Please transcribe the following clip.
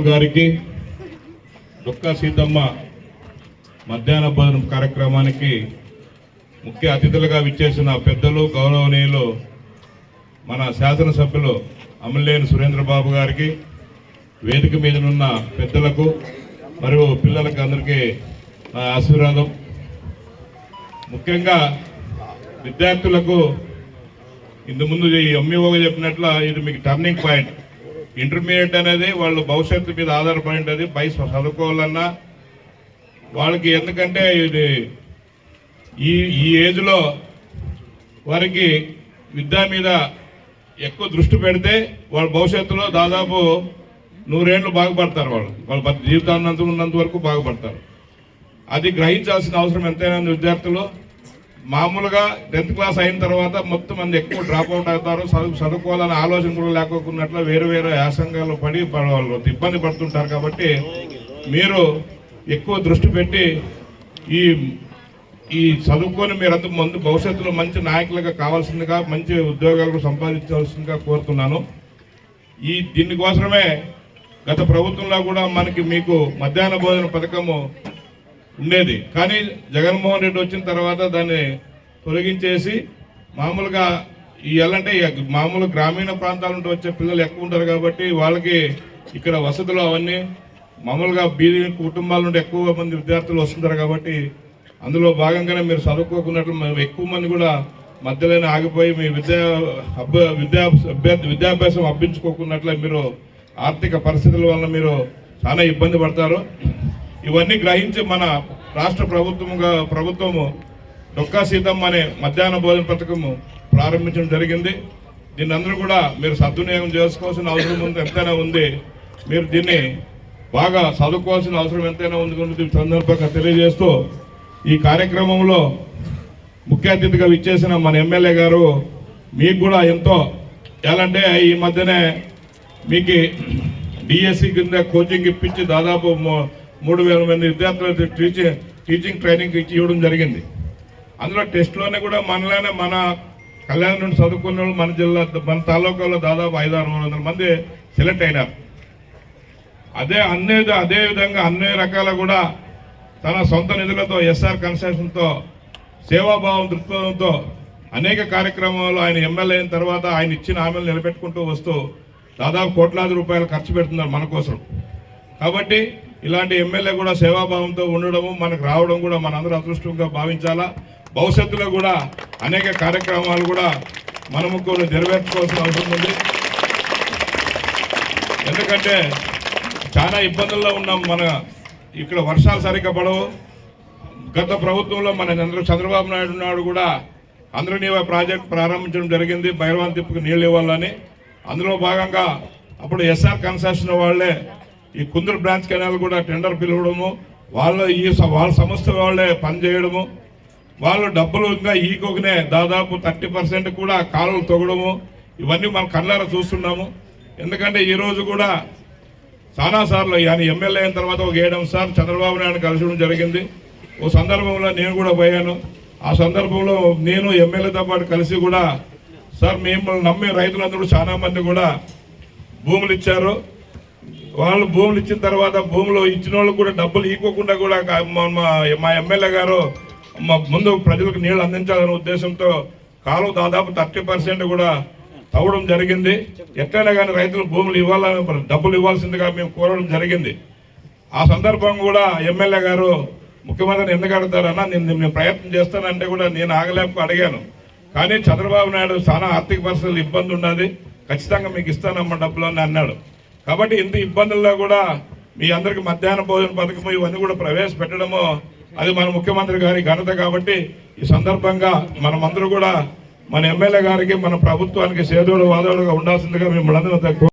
గారికి దుక్క సీతమ్మ మధ్యాహ్న భోజనం కార్యక్రమానికి ముఖ్య అతిథులుగా విచ్చేసిన పెద్దలు గౌరవనీయులు మన శాసనసభ్యులు అమలేని సురేంద్రబాబు గారికి వేదిక మీదనున్న పెద్దలకు మరియు పిల్లలకు అందరికీ నా ఆశీర్వాదం. ముఖ్యంగా విద్యార్థులకు ఇంతకు ముందు ఈ ఎంఈఓగా చెప్పినట్ల ఇది మీకు టర్నింగ్ పాయింట్ ఇంటర్మీడియట్ అనేది వాళ్ళు భవిష్యత్తు మీద ఆధారపడి ఉంటుంది. పై చదువుకోవాలన్నా వాళ్ళకి ఎందుకంటే ఇది ఈ ఈ ఏజ్లో వారికి విద్య మీద ఎక్కువ దృష్టి పెడితే వాళ్ళ భవిష్యత్తులో దాదాపు నూరేళ్ళు బాగుపడతారు వాళ్ళు. వాళ్ళ బతు- ఉన్నంత వరకు బాగుపడతారు. అది గ్రహించాల్సిన అవసరం ఎంతైనా విద్యార్థులు. మామూలుగా టెన్త్ క్లాస్ అయిన తర్వాత మొత్తం మంది ఎక్కువ డ్రాప్ అవుట్ అవుతారు చదువు చదువుకోవాలని ఆలోచన కూడా లేకోకున్నట్లు వేరు వేరే యాసంగాలు పడి వాళ్ళు ఇబ్బంది పడుతుంటారు కాబట్టి మీరు ఎక్కువ దృష్టి పెట్టి ఈ ఈ చదువుకొని మీరంతా ముందు భవిష్యత్తులో మంచి నాయకులుగా కావాల్సిందిగా మంచి ఉద్యోగాలు సంపాదించాల్సిందిగా కోరుతున్నాను. ఈ దీనికోసమే గత ప్రభుత్వంలో కూడా మనకి మీకు మధ్యాహ్న భోజన పథకము ఉండేది. కానీ జగన్మోహన్ రెడ్డి వచ్చిన తర్వాత దాన్ని తొలగించేసి మామూలుగా ఈ మామూలు గ్రామీణ ప్రాంతాల నుండి వచ్చే పిల్లలు ఎక్కువ ఉంటారు కాబట్టి వాళ్ళకి ఇక్కడ వసతులు అవన్నీ మామూలుగా బీది కుటుంబాల నుండి ఎక్కువ మంది విద్యార్థులు వస్తుంటారు కాబట్టి అందులో భాగంగానే మీరు చదువుకోకున్నట్లు ఎక్కువ మంది కూడా మధ్యలోనే ఆగిపోయి మీ విద్యా అభ్య విద్యా అభ్యర్థి విద్యాభ్యాసం అభ్యించుకోకున్నట్లే మీరు ఆర్థిక పరిస్థితుల వల్ల మీరు చాలా ఇబ్బంది పడతారు. ఇవన్నీ గ్రహించి మన రాష్ట్ర ప్రభుత్వముగా ప్రభుత్వము డొక్కా సీతమ్మ అనే మధ్యాహ్న భోజన పథకము ప్రారంభించడం జరిగింది. దీన్ని అందరూ కూడా మీరు సద్వినియోగం చేసుకోవాల్సిన అవసరం ఉంది ఎంతైనా ఉంది. మీరు దీన్ని బాగా చదువుకోవాల్సిన అవసరం ఎంతైనా ఉంది కనుక సందర్భంగా తెలియజేస్తూ ఈ కార్యక్రమంలో ముఖ్య అతిథిగా విచ్చేసిన మన ఎమ్మెల్యే గారు మీకు కూడా ఎంతో ఎలాంటే ఈ మధ్యనే మీకు డిఎస్సి కింద కోచింగ్ ఇప్పించి దాదాపు మూడు వేల మంది విద్యార్థులకు టీచింగ్ టీచింగ్ ట్రైనింగ్ ఇచ్చి ఇవ్వడం జరిగింది. అందులో టెస్ట్లోనే కూడా మనలోనే మన కళ్యాణ్ నుండి చదువుకున్న వాళ్ళు మన జిల్లా మన తాలూకాలో దాదాపు ఐదు ఆరు వందల మంది సెలెక్ట్ అయినారు. అదే అన్ని అదే విధంగా అన్ని రకాల కూడా తన సొంత నిధులతో ఎస్ఆర్ కన్స్ట్రక్షన్తో సేవాభావం దృక్పథంతో అనేక కార్యక్రమాలు ఆయన ఎమ్మెల్యే అయిన తర్వాత ఆయన ఇచ్చిన హామీలు నిలబెట్టుకుంటూ వస్తూ దాదాపు కోట్లాది రూపాయలు ఖర్చు పెడుతున్నారు మన కోసం. కాబట్టి ఇలాంటి ఎమ్మెల్యే కూడా సేవాభావంతో ఉండడము మనకు రావడం కూడా మనందరూ అదృష్టంగా భావించాలా? భవిష్యత్తులో కూడా అనేక కార్యక్రమాలు కూడా మనము కొన్ని నెరవేర్చుకోవాల్సిన అవసరం ఉంది. ఎందుకంటే చాలా ఇబ్బందుల్లో ఉన్నాం మన ఇక్కడ వర్షాలు సరిగ్గా పడవు. గత ప్రభుత్వంలో మన చంద్రబాబు నాయుడు నాడు కూడా అందరినీవ ప్రాజెక్ట్ ప్రారంభించడం జరిగింది భైరవాన్ తిప్పుకు నీళ్ళు ఇవ్వాలని. అందులో భాగంగా అప్పుడు ఎస్ఆర్ కన్సెషన్ వాళ్ళే ఈ కుందరు బ్రాంచ్ కెనాల్ కూడా టెండర్ పిలవడము వాళ్ళు ఈ వాళ్ళ సంస్థ వాళ్ళే పనిచేయడము వాళ్ళు డబ్బులు ఇంకా ఈకొకనే దాదాపు థర్టీ పర్సెంట్ కూడా కాలువలు తొగడము ఇవన్నీ మనం కళ్ళారా చూస్తున్నాము. ఎందుకంటే ఈరోజు కూడా చాలా సార్లు ఆయన ఎమ్మెల్యే అయిన తర్వాత ఒక ఏడు సార్ చంద్రబాబు నాయుడు కలిసడం జరిగింది. ఓ సందర్భంలో నేను కూడా పోయాను. ఆ సందర్భంలో నేను ఎమ్మెల్యేతో పాటు కలిసి కూడా సార్ మిమ్మల్ని నమ్మే రైతులందరూ చాలామంది కూడా భూములు ఇచ్చారు. వాళ్ళు భూములు ఇచ్చిన తర్వాత భూములు ఇచ్చిన వాళ్ళకు కూడా డబ్బులు ఇవ్వకుండా కూడా మా- మా- ఎమ్మెల్యే గారు మా ముందు ప్రజలకు నీళ్ళు అందించాలనే ఉద్దేశంతో కాలువ దాదాపు థర్టీ పర్సెంట్ కూడా తవ్వడం జరిగింది. ఎట్లయినా కానీ రైతులు భూములు ఇవ్వాలని డబ్బులు ఇవ్వాల్సిందిగా మేము కోరడం జరిగింది. ఆ సందర్భం కూడా ఎమ్మెల్యే గారు ముఖ్యమంత్రిని ఎందుకు అడుగుతారన్నా నేను నేను ప్రయత్నం చేస్తానంటే కూడా నేను ఆగలేక అడిగాను. కానీ చంద్రబాబు నాయుడు చాలా ఆర్థిక పరిస్థితులు ఇబ్బంది ఉన్నది. ఖచ్చితంగా మీకు ఇస్తానమ్మ డబ్బులు అని అన్నాడు. కాబట్టి ఇంత ఇబ్బందుల్లో కూడా మీ అందరికి మధ్యాహ్న భోజన పథకము ఇవన్నీ కూడా ప్రవేశపెట్టడము అది మన ముఖ్యమంత్రి గారి ఘనత కాబట్టి ఈ సందర్భంగా మనమందరూ కూడా మన ఎమ్మెల్యే గారికి మన ప్రభుత్వానికి సేదోడు వాదోడుగా ఉండాల్సిందిగా మిమ్మల్ని అందరూ